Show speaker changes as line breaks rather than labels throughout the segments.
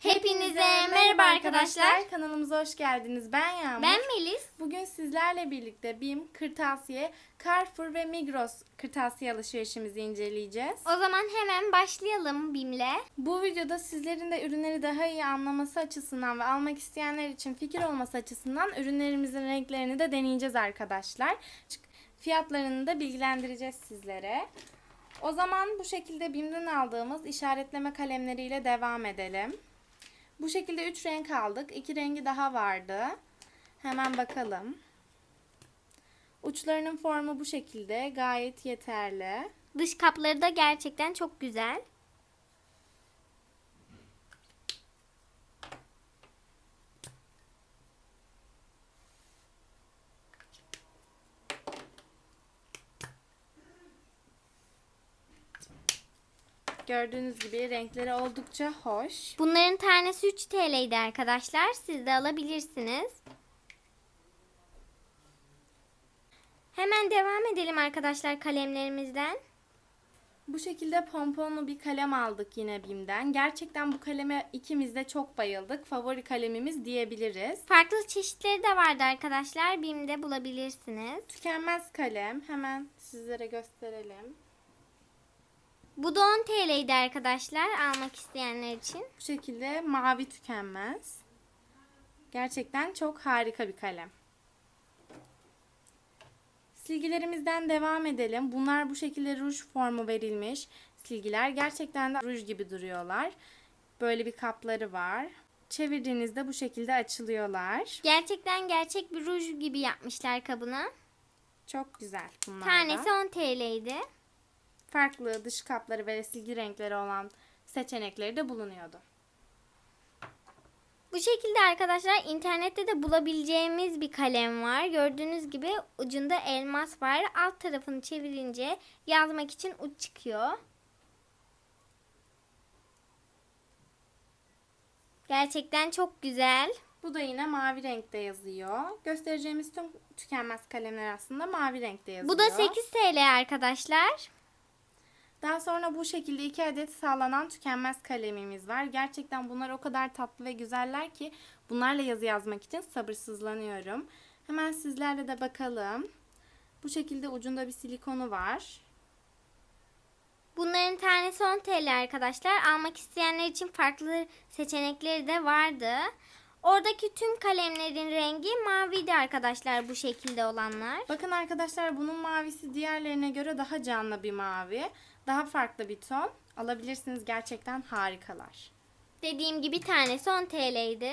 Hepinize merhaba arkadaşlar.
Kanalımıza hoş geldiniz. Ben Yağmur.
Ben Melis.
Bugün sizlerle birlikte BİM, Kırtasiye, Carrefour ve Migros kırtasiye alışverişimizi inceleyeceğiz.
O zaman hemen başlayalım BİM'le.
Bu videoda sizlerin de ürünleri daha iyi anlaması açısından ve almak isteyenler için fikir olması açısından ürünlerimizin renklerini de deneyeceğiz arkadaşlar. Fiyatlarını da bilgilendireceğiz sizlere. O zaman bu şekilde BİM'den aldığımız işaretleme kalemleriyle devam edelim. Bu şekilde 3 renk aldık. 2 rengi daha vardı. Hemen bakalım. Uçlarının formu bu şekilde. Gayet yeterli.
Dış kapları da gerçekten çok güzel.
Gördüğünüz gibi renkleri oldukça hoş.
Bunların tanesi 3 TL'ydi arkadaşlar. Siz de alabilirsiniz. Hemen devam edelim arkadaşlar kalemlerimizden.
Bu şekilde pomponlu bir kalem aldık yine BİM'den. Gerçekten bu kaleme ikimiz de çok bayıldık. Favori kalemimiz diyebiliriz.
Farklı çeşitleri de vardı arkadaşlar. BİM'de bulabilirsiniz.
Tükenmez kalem. Hemen sizlere gösterelim.
Bu da 10 TL'ydi arkadaşlar almak isteyenler için.
Bu şekilde mavi tükenmez. Gerçekten çok harika bir kalem. Silgilerimizden devam edelim. Bunlar bu şekilde ruj formu verilmiş silgiler. Gerçekten de ruj gibi duruyorlar. Böyle bir kapları var. Çevirdiğinizde bu şekilde açılıyorlar.
Gerçekten gerçek bir ruj gibi yapmışlar kabını.
Çok güzel bunlar da.
Tanesi 10 TL'ydi.
Farklı dış kapları ve silgi renkleri olan seçenekleri de bulunuyordu.
Bu şekilde arkadaşlar internette de bulabileceğimiz bir kalem var. Gördüğünüz gibi ucunda elmas var. Alt tarafını çevirince yazmak için uç çıkıyor. Gerçekten çok güzel.
Bu da yine mavi renkte yazıyor. Göstereceğimiz tüm tükenmez kalemler aslında mavi renkte yazıyor.
Bu da 8 TL arkadaşlar.
Daha sonra bu şekilde iki adet sağlanan tükenmez kalemimiz var. Gerçekten bunlar o kadar tatlı ve güzeller ki bunlarla yazı yazmak için sabırsızlanıyorum. Hemen sizlerle de bakalım. Bu şekilde ucunda bir silikonu var.
Bunların tanesi 10 TL arkadaşlar. Almak isteyenler için farklı seçenekleri de vardı. Oradaki tüm kalemlerin rengi maviydi arkadaşlar bu şekilde olanlar.
Bakın arkadaşlar bunun mavisi diğerlerine göre daha canlı bir mavi. Daha farklı bir ton. Alabilirsiniz gerçekten harikalar.
Dediğim gibi tanesi 10 TL'ydi.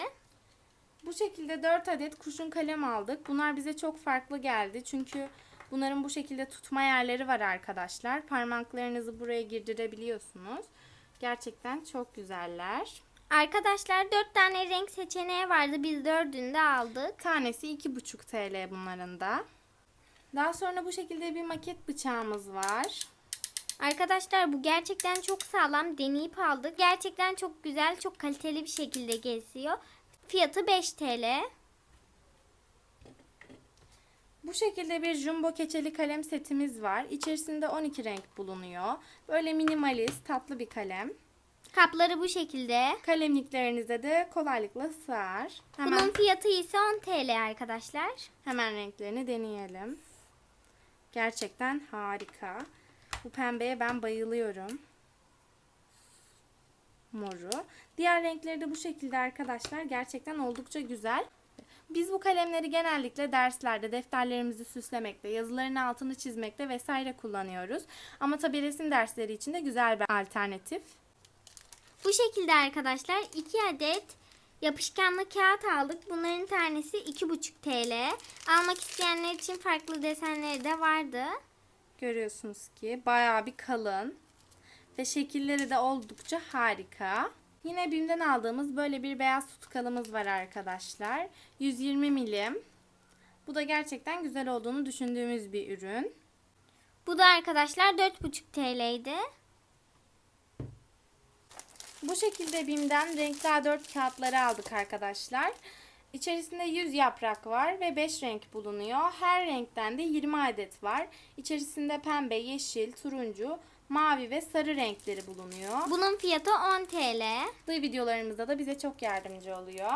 Bu şekilde 4 adet kurşun kalem aldık. Bunlar bize çok farklı geldi. Çünkü bunların bu şekilde tutma yerleri var arkadaşlar. Parmaklarınızı buraya girdirebiliyorsunuz. Gerçekten çok güzeller.
Arkadaşlar 4 tane renk seçeneği vardı. Biz dördünü de aldık.
Tanesi 2,5 TL bunların da. Daha sonra bu şekilde bir maket bıçağımız var.
Arkadaşlar bu gerçekten çok sağlam. Deneyip aldık. Gerçekten çok güzel, çok kaliteli bir şekilde kesiyor. Fiyatı 5 TL.
Bu şekilde bir jumbo keçeli kalem setimiz var. İçerisinde 12 renk bulunuyor. Böyle minimalist, tatlı bir kalem.
Kapları bu şekilde.
Kalemliklerinize de kolaylıkla sığar. Hemen
Bunun fiyatı ise 10 TL arkadaşlar.
Hemen renklerini deneyelim. Gerçekten harika. Bu pembeye ben bayılıyorum. Moru. Diğer renkleri de bu şekilde arkadaşlar. Gerçekten oldukça güzel. Biz bu kalemleri genellikle derslerde defterlerimizi süslemekte, yazıların altını çizmekte vesaire kullanıyoruz. Ama tabii resim dersleri için de güzel bir alternatif.
Bu şekilde arkadaşlar 2 adet yapışkanlı kağıt aldık. Bunların tanesi 2,5 TL. Almak isteyenler için farklı desenleri de vardı.
Görüyorsunuz ki bayağı bir kalın ve şekilleri de oldukça harika. Yine BİM'den aldığımız böyle bir beyaz tutkalımız var arkadaşlar. 120 milim. Bu da gerçekten güzel olduğunu düşündüğümüz bir ürün.
Bu da arkadaşlar 4,5 TL'ydi.
Bu şekilde BİM'den renkli A4 kağıtları aldık arkadaşlar. İçerisinde 100 yaprak var ve 5 renk bulunuyor. Her renkten de 20 adet var. İçerisinde pembe, yeşil, turuncu mavi ve sarı renkleri bulunuyor.
Bunun fiyatı 10 TL.
Bu videolarımızda da bize çok yardımcı oluyor.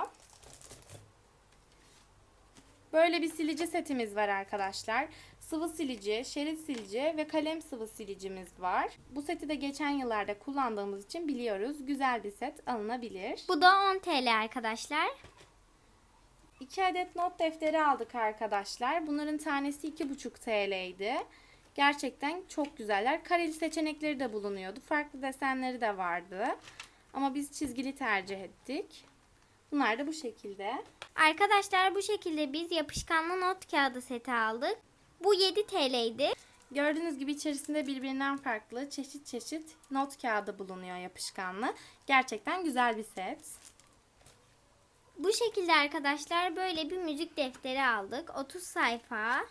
Böyle bir silici setimiz var arkadaşlar. Sıvı silici, şerit silici ve kalem sıvı silicimiz var. Bu seti de geçen yıllarda kullandığımız için biliyoruz. Güzel bir set alınabilir.
Bu da 10 TL arkadaşlar.
2 adet not defteri aldık arkadaşlar. Bunların tanesi 2,5 TL'ydi. Gerçekten çok güzeller. Kareli seçenekleri de bulunuyordu. Farklı desenleri de vardı. Ama biz çizgili tercih ettik. Bunlar da bu şekilde.
Arkadaşlar bu şekilde biz yapışkanlı not kağıdı seti aldık. Bu 7 TL'ydi.
Gördüğünüz gibi içerisinde birbirinden farklı çeşit çeşit not kağıdı bulunuyor yapışkanlı. Gerçekten güzel bir set.
Bu şekilde arkadaşlar böyle bir müzik defteri aldık. 30 sayfa.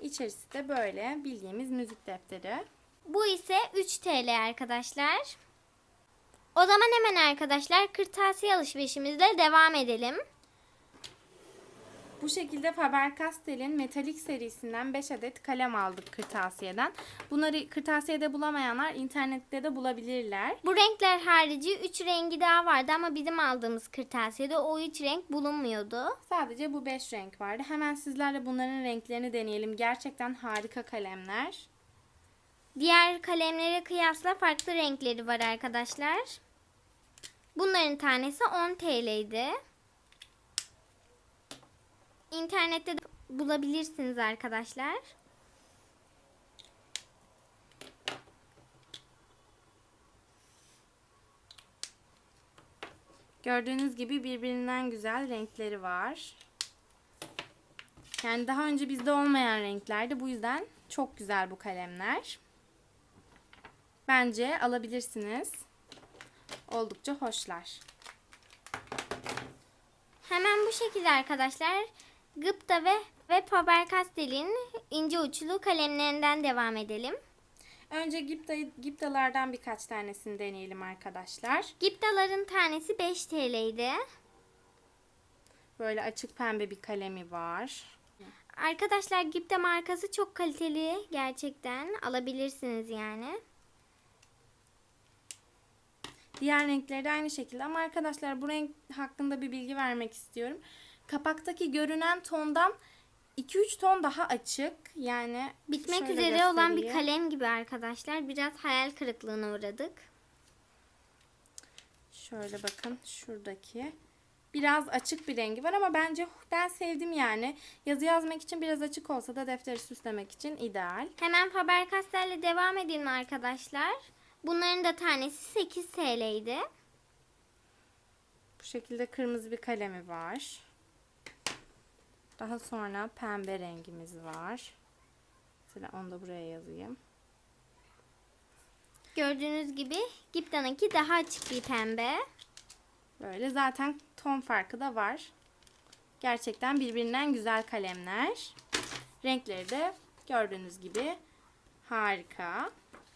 İçerisi de böyle bildiğimiz müzik defteri.
Bu ise 3 TL arkadaşlar. O zaman hemen arkadaşlar kırtasiye alışverişimizle devam edelim.
Bu şekilde Faber-Castell'in metalik serisinden 5 adet kalem aldık kırtasiyeden. Bunları kırtasiyede bulamayanlar internette de bulabilirler.
Bu renkler harici 3 rengi daha vardı ama bizim aldığımız kırtasiyede o 3 renk bulunmuyordu.
Sadece bu 5 renk vardı. Hemen sizlerle bunların renklerini deneyelim. Gerçekten harika kalemler.
Diğer kalemlere kıyasla farklı renkleri var arkadaşlar. Bunların tanesi 10 TL'ydi. İnternette de bulabilirsiniz arkadaşlar.
Gördüğünüz gibi birbirinden güzel renkleri var. Yani daha önce bizde olmayan renklerdi. Bu yüzden çok güzel bu kalemler. Bence alabilirsiniz. Oldukça hoşlar.
Hemen bu şekilde arkadaşlar Gıpta ve ve Faber-Castell'in ince uçlu kalemlerinden devam edelim.
Önce Gipta, Giptalardan birkaç tanesini deneyelim arkadaşlar.
Giptaların tanesi 5 TL'ydi.
Böyle açık pembe bir kalemi var.
Arkadaşlar Gipta markası çok kaliteli gerçekten alabilirsiniz yani.
Diğer renkleri de aynı şekilde ama arkadaşlar bu renk hakkında bir bilgi vermek istiyorum. Kapaktaki görünen tondan 2-3 ton daha açık. Yani
Bitmek üzere olan bir
göstereyim.
kalem gibi arkadaşlar. Biraz hayal kırıklığına uğradık.
Şöyle bakın şuradaki. Biraz açık bir rengi var ama bence ben sevdim yani. Yazı yazmak için biraz açık olsa da defteri süslemek için ideal.
Hemen Faber-Castell'le devam edelim arkadaşlar. Bunların da tanesi 8 TL'ydi.
Bu şekilde kırmızı bir kalemi var. Daha sonra pembe rengimiz var. Mesela onu da buraya yazayım.
Gördüğünüz gibi Gipta'nınki daha açık bir pembe.
Böyle zaten ton farkı da var. Gerçekten birbirinden güzel kalemler. Renkleri de gördüğünüz gibi harika.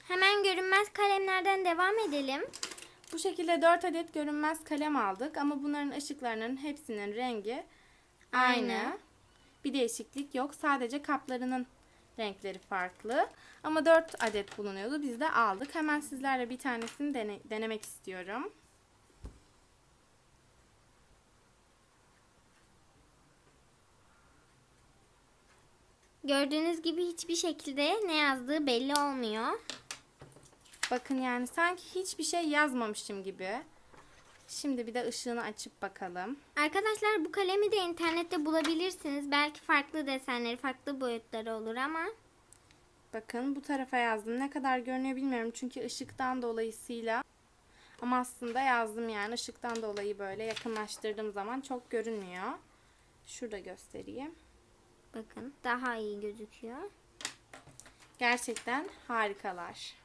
Hemen görünmez kalemlerden devam edelim.
Bu şekilde 4 adet görünmez kalem aldık ama bunların ışıklarının hepsinin rengi aynı.
Aynı.
Bir değişiklik yok. Sadece kaplarının renkleri farklı. Ama 4 adet bulunuyordu. Biz de aldık. Hemen sizlerle bir tanesini dene- denemek istiyorum.
Gördüğünüz gibi hiçbir şekilde ne yazdığı belli olmuyor.
Bakın yani sanki hiçbir şey yazmamışım gibi. Şimdi bir de ışığını açıp bakalım.
Arkadaşlar bu kalemi de internette bulabilirsiniz. Belki farklı desenleri, farklı boyutları olur ama
Bakın bu tarafa yazdım. Ne kadar görünüyor bilmiyorum. Çünkü ışıktan dolayısıyla ama aslında yazdım yani ışıktan dolayı böyle yakınlaştırdığım zaman çok görünmüyor. Şurada göstereyim.
bakın daha iyi gözüküyor.
Gerçekten harikalar.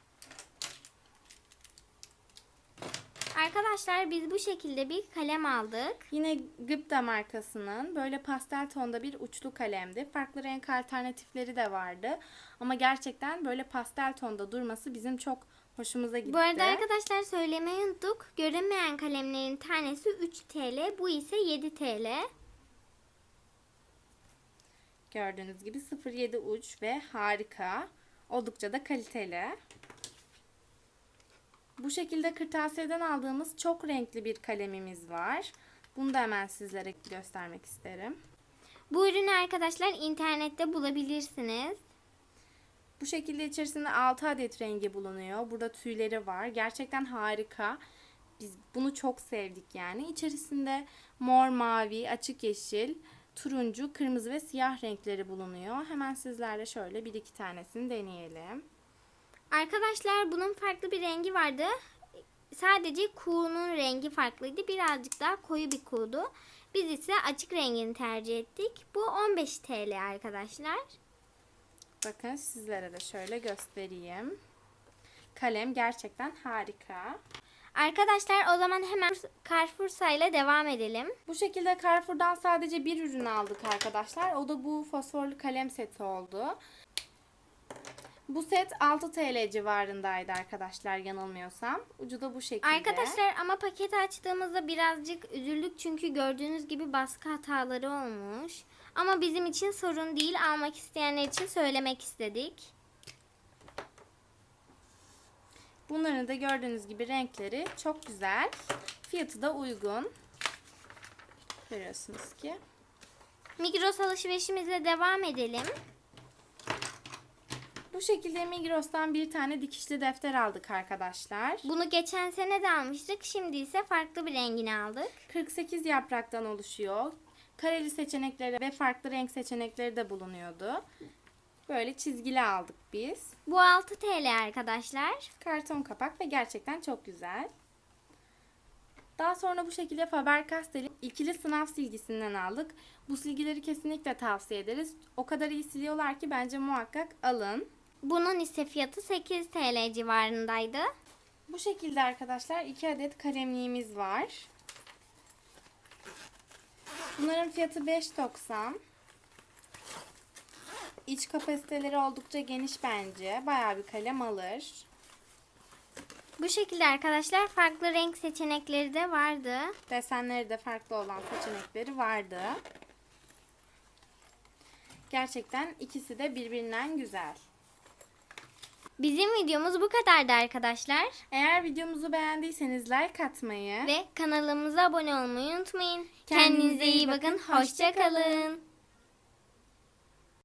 Arkadaşlar biz bu şekilde bir kalem aldık.
Yine Gıpta markasının böyle pastel tonda bir uçlu kalemdi. Farklı renk alternatifleri de vardı. Ama gerçekten böyle pastel tonda durması bizim çok hoşumuza gitti.
Bu arada arkadaşlar söylemeyi unuttuk. Görünmeyen kalemlerin tanesi 3 TL. Bu ise 7 TL.
Gördüğünüz gibi 07 uç ve harika. Oldukça da kaliteli. Bu şekilde kırtasiyeden aldığımız çok renkli bir kalemimiz var. Bunu da hemen sizlere göstermek isterim.
Bu ürünü arkadaşlar internette bulabilirsiniz.
Bu şekilde içerisinde 6 adet rengi bulunuyor. Burada tüyleri var. Gerçekten harika. Biz bunu çok sevdik yani. İçerisinde mor, mavi, açık yeşil, turuncu, kırmızı ve siyah renkleri bulunuyor. Hemen sizlerle şöyle bir iki tanesini deneyelim.
Arkadaşlar bunun farklı bir rengi vardı. Sadece kuğunun rengi farklıydı. Birazcık daha koyu bir kuğdu. Biz ise açık rengini tercih ettik. Bu 15 TL arkadaşlar.
Bakın sizlere de şöyle göstereyim. Kalem gerçekten harika.
Arkadaşlar o zaman hemen Carrefour ile devam edelim.
Bu şekilde Carrefour'dan sadece bir ürün aldık arkadaşlar. O da bu fosforlu kalem seti oldu. Bu set 6 TL civarındaydı arkadaşlar yanılmıyorsam. Ucu da bu şekilde.
Arkadaşlar ama paketi açtığımızda birazcık üzüldük çünkü gördüğünüz gibi baskı hataları olmuş. Ama bizim için sorun değil. Almak isteyenler için söylemek istedik.
Bunların da gördüğünüz gibi renkleri çok güzel. Fiyatı da uygun. Görüyorsunuz ki.
Migros alışverişimize devam edelim.
Bu şekilde Migros'tan bir tane dikişli defter aldık arkadaşlar.
Bunu geçen sene de almıştık. Şimdi ise farklı bir rengini aldık.
48 yapraktan oluşuyor. Kareli seçenekleri ve farklı renk seçenekleri de bulunuyordu. Böyle çizgili aldık biz.
Bu 6 TL arkadaşlar.
Karton kapak ve gerçekten çok güzel. Daha sonra bu şekilde Faber-Castell'in ikili sınav silgisinden aldık. Bu silgileri kesinlikle tavsiye ederiz. O kadar iyi siliyorlar ki bence muhakkak alın.
Bunun ise fiyatı 8 TL civarındaydı.
Bu şekilde arkadaşlar 2 adet kalemliğimiz var. Bunların fiyatı 5.90. İç kapasiteleri oldukça geniş bence. Bayağı bir kalem alır.
Bu şekilde arkadaşlar farklı renk seçenekleri de vardı.
Desenleri de farklı olan seçenekleri vardı. Gerçekten ikisi de birbirinden güzel.
Bizim videomuz bu kadardı arkadaşlar.
Eğer videomuzu beğendiyseniz like atmayı
Ve kanalımıza abone olmayı unutmayın.
Kendinize
Kendinize
iyi
bakın.
bakın, hoşça
Hoşça kalın.